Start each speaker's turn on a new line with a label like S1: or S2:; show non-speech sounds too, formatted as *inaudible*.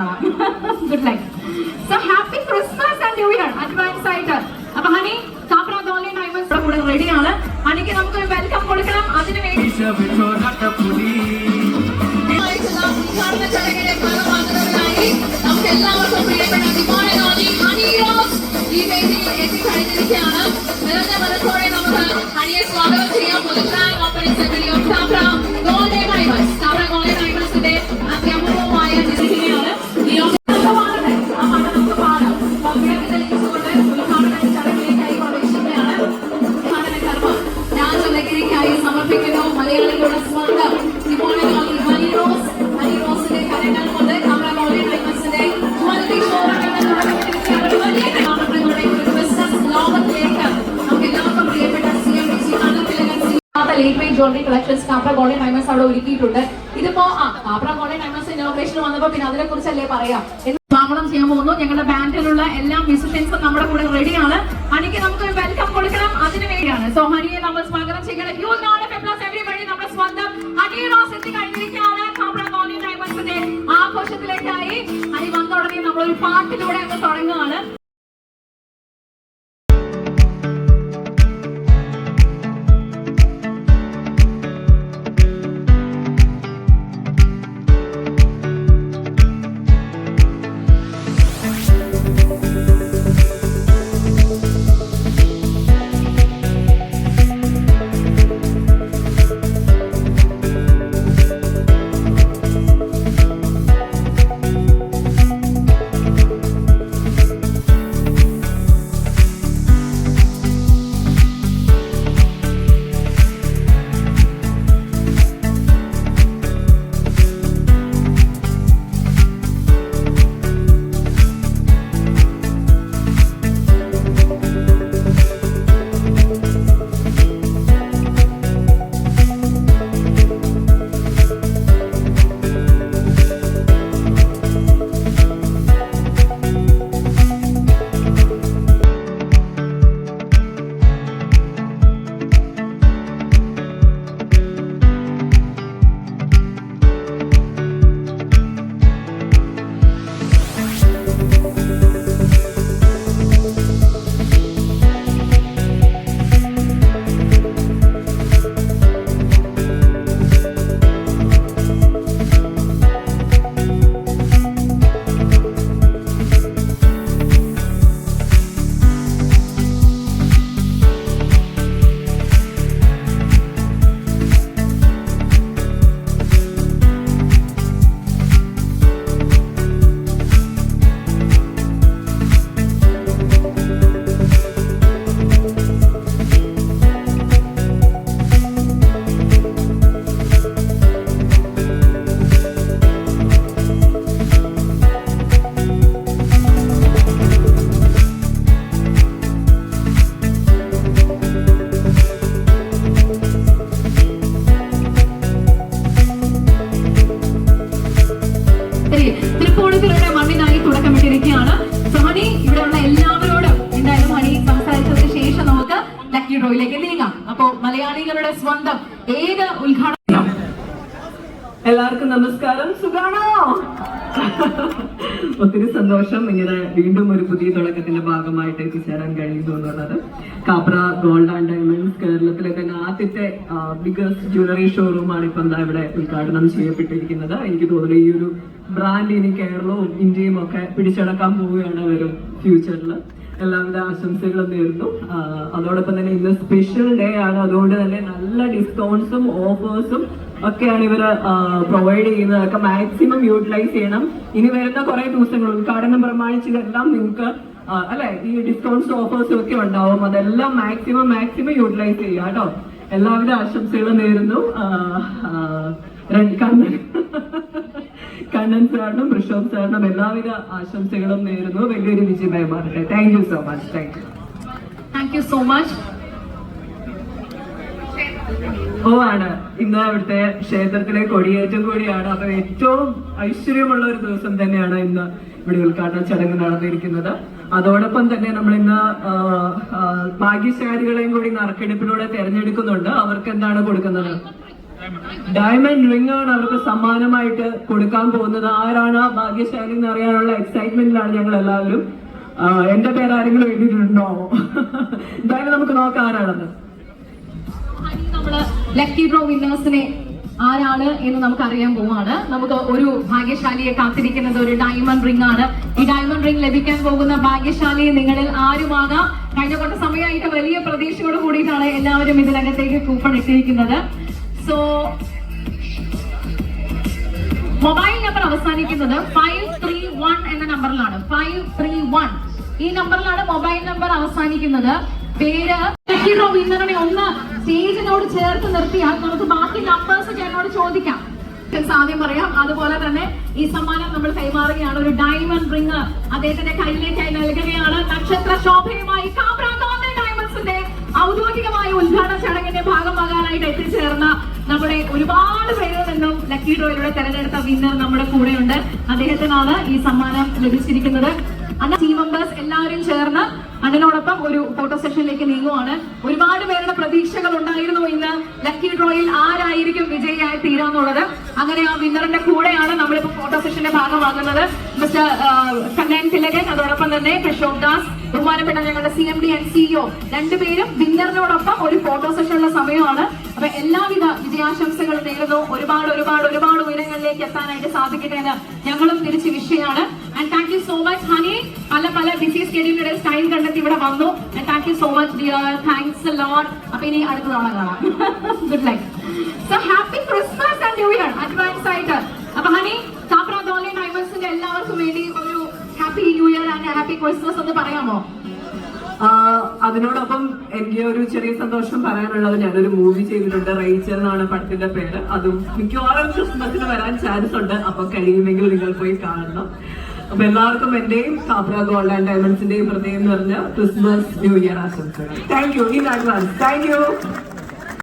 S1: *laughs* കാണാം
S2: jewellery
S1: collections അവിടെ ഇതിപ്പോ ആ പിന്നെ ചെയ്യാൻ പോകുന്നു ഞങ്ങളുടെ ബാൻഡിലുള്ള എല്ലാ മ്യൂസിഷ്യൻസും നമ്മുടെ കൂടെ റെഡിയാണ് ഹണിക്ക് നമുക്ക് വെൽക്കം കൊടുക്കണം അതിനു വേണ്ടിയാണ് സോ ഹനിയെ നമ്മൾ സ്വാഗതം ചെയ്യണം ഒരു പാട്ടിലൂടെ അങ്ങ് തുടങ്ങുകയാണ് ലക്കി ഡ്രോയിലേക്ക് നീങ്ങാം. അപ്പോ മലയാളികളുടെ സ്വന്തം ഏത് ഉദ്ഘാടനം?
S3: എല്ലാവർക്കും നമസ്കാരം. സുഖാണോ? *laughs* ഒത്തിരി സന്തോഷം. ഇങ്ങനെ വീണ്ടും ഒരു പുതിയ തുടക്കത്തിന്റെ ഭാഗമായിട്ട് എത്തിച്ചേരാൻ കഴിയുന്നു എന്നുള്ളത്. കാപ്ര ഗോൾഡ് ആൻഡ് ഡയമണ്ട്സ് കേരളത്തിലെ തന്നെ ആദ്യത്തെ ബിഗസ്റ്റ് ജ്വല്ലറി ഷോറൂമാണ് ഇപ്പം എന്താ ഇവിടെ ഉദ്ഘാടനം ചെയ്യപ്പെട്ടിരിക്കുന്നത്. എനിക്ക് തോന്നുന്നു ഈ ഒരു ബ്രാൻഡ് ഇനി കേരളവും ഇന്ത്യയും ഒക്കെ പിടിച്ചടക്കാൻ പോവുകയാണ് വരും ഫ്യൂച്ചറിൽ എല്ലാവിധ ആശംസകളും നേരുന്നു. അതോടൊപ്പം തന്നെ ഇന്ന് സ്പെഷ്യൽ ഡേ ആണ്. അതുകൊണ്ട് തന്നെ നല്ല ഡിസ്കൗണ്ട്സും ഓഫേഴ്സും ഒക്കെയാണ് ഇവർ പ്രൊവൈഡ് ചെയ്യുന്നത്. അതൊക്കെ മാക്സിമം യൂട്ടിലൈസ് ചെയ്യണം. ഇനി വരുന്ന കുറെ ദിവസങ്ങൾ ഉദ്ഘാടനം പ്രമാണിച്ചതെല്ലാം നിങ്ങൾക്ക് അല്ലെ? ഈ ഡിസ്കൗണ്ട്സ് ഓഫേഴ്സും ഒക്കെ ഉണ്ടാവും. അതെല്ലാം മാക്സിമം മാക്സിമം യൂട്ടിലൈസ് ചെയ്യുക കേട്ടോ. എല്ലാവിധ ആശംസകളും നേരുന്നു. രണ്ട് കണ്ണൻ കണ്ണൻ സാറിനും ഋഷഭ് സാറിനും എല്ലാവിധ ആശംസകളും നേരുന്നു. വലിയൊരു വിജയമായി മാറട്ടെ thank you so much thank you
S1: thank you so much
S3: ഓ ആണ്. ഇന്ന് അവിടുത്തെ ക്ഷേത്രത്തിലെ കൊടിയേറ്റം കൂടിയാണ്. അപ്പൊ ഏറ്റവും ഐശ്വര്യമുള്ള ഒരു ദിവസം തന്നെയാണ് ഇന്ന് ഇവിടെ ഉദ്ഘാടന ചടങ്ങ് നടന്നിരിക്കുന്നത്. അതോടൊപ്പം തന്നെ നമ്മൾ ഇന്ന് ഭാഗ്യശാലികളെയും കൂടി നറുക്കെടുപ്പിലൂടെ തെരഞ്ഞെടുക്കുന്നുണ്ട്. അവർക്ക് എന്താണ് കൊടുക്കുന്നത്? ഡയമണ്ട് റിംഗ് ആണ് അവർക്ക് സമ്മാനമായിട്ട് കൊടുക്കാൻ പോകുന്നത്. ആരാണ് ആ ഭാഗ്യശാലി എന്ന് അറിയാനുള്ള എക്സൈറ്റ്മെന്റിലാണ് ഞങ്ങൾ എല്ലാവരും എന്റെ പേര് ആരെങ്കിലും എഴുതിയിട്ടുണ്ടോ? എന്തായാലും നമുക്ക് നോക്കാം ആരാണെന്ന്
S1: ലക്കി ഡ്രോ വിന്നേഴ്സിനെ ആരാണ് എന്ന് നമുക്ക് അറിയാൻ പോവാണ്. നമുക്ക് ഒരു ഭാഗ്യശാലിയെ കാത്തിരിക്കുന്നത് ഒരു ഡയമണ്ട് റിംഗ് ആണ്. ഈ ഡയമണ്ട് റിംഗ് ലഭിക്കാൻ പോകുന്ന ഭാഗ്യശാലി നിങ്ങളിൽ ആരുമാകാം? കഴിഞ്ഞ കുറച്ച് സമയമായിട്ട് വലിയ പ്രതീക്ഷയോട് കൂടിയിട്ടാണ് എല്ലാവരും ഇതിനകത്തേക്ക് കൂപ്പൺ ഇട്ടിരിക്കുന്നത്. സോ മൊബൈൽ നമ്പർ അവസാനിക്കുന്നത് ഫൈവ് ത്രീ വൺ എന്ന നമ്പറിലാണ് ഫൈവ് ത്രീ വൺ ഈ നമ്പറിലാണ് മൊബൈൽ നമ്പർ അവസാനിക്കുന്നത്. പേര് ഇന്നലെ ഒന്ന് സ്റ്റേജിനോട് ചേർത്ത് നിർത്തിയാൽ നമുക്ക് ബാക്കി നമ്പേഴ്സ് ചേട്ടനോട് ചോദിക്കാം. സാധ്യം പറയാം അതുപോലെ തന്നെ ഈ സമ്മാനം നമ്മൾ കൈമാറുകയാണ്. ഒരു ഡയമണ്ട് റിങ് അദ്ദേഹത്തിന്റെ കയ്യിലേക്കായി നൽകുകയാണ്. നക്ഷത്ര ശോഭയുമായി നമ്മുടെ ഒരുപാട് പേരിൽ നിന്നും ലക്കി ഡ്രോയിലൂടെ തെരഞ്ഞെടുത്ത വിന്നർ നമ്മുടെ കൂടെയുണ്ട്. അദ്ദേഹത്തിനാണ് ഈ സമ്മാനം ലഭിച്ചിരിക്കുന്നത്. അന്ന ടീം മെമ്പേഴ്സ് എല്ലാവരും ചേർന്ന് അണ്ണനോടൊപ്പം ഒരു ഫോട്ടോ സെഷനിലേക്ക് നീങ്ങുവാണ്. ഒരുപാട് പേരുടെ പ്രതീക്ഷകൾ ഉണ്ടായിരുന്നു ഇന്ന് ലക്കി ഡ്രോയിൽ ആരായിരിക്കും വിജയിയായി തീരാന്നുള്ളത്. അങ്ങനെ ആ വിന്നറിന്റെ കൂടെയാണ് നമ്മളിപ്പോ ഫോട്ടോ സെഷന്റെ ഭാഗമാകുന്നത്. മിസ്റ്റർ കണ്ണൻ തിലകൻ അതോടൊപ്പം തന്നെ പ്രശോക് ദാസ് ബഹുമാനപ്പെട്ട ഞങ്ങളുടെ C M D and CEO രണ്ടുപേരും വിന്നറിനോടൊപ്പം ഒരു ഫോട്ടോ സെഷനുള്ള സമയമാണ്. അപ്പൊ എല്ലാവിധ വിജയാശംസകളും നേരുന്നു. ഒരുപാട് ഒരുപാട് ഒരുപാട് ഉയരങ്ങളിലേക്ക് എത്താനായിട്ട് സാധിക്കട്ടെ എന്ന് ഞങ്ങളും തിരിച്ച് വിഷയാണ് and thank you so much honey പല പല ബിസി സ്കെഡ്യൂളിയുടെ ടൈം കണ്ടെത്തി ഇവിടെ വന്നു. And thank you so much dear thanks load അപ്പൊ ഇനി അടുത്ത തവണ കാണാം. Good like so happy Christmas and new year advance ആയിട്ട്. അപ്പൊ ഹണി കാപ്ര ഡ്രൈവേഴ്സിന്റെ എല്ലാവർക്കും വേണ്ടി ഒരു happy new year and happy Christmas എന്ന് പറയാമോ?
S3: അതിനോടൊപ്പം എനിക്ക് ഒരു ചെറിയ സന്തോഷം പറയാനുള്ളത് ഞാനൊരു മൂവി ചെയ്തിട്ടുണ്ട്. റൈച്ചർ എന്നാണ് പടത്തിന്റെ പേര്. അതും മിക്കവാറും ക്രിസ്മസിന് വരാൻ ചാൻസ് ഉണ്ട്. അപ്പൊ കഴിയുമെങ്കിൽ നിങ്ങൾ പോയി കാണണം. അപ്പൊ എല്ലാവർക്കും എന്റെയും കാപ്ര ഗോൾഡ് ആൻഡ് ഡയമണ്ട്സിന്റെയും ഹൃദയം നിറഞ്ഞ ക്രിസ്മസ് ന്യൂ ഇയർ ആശംസകൾ. Thank you in advance thank you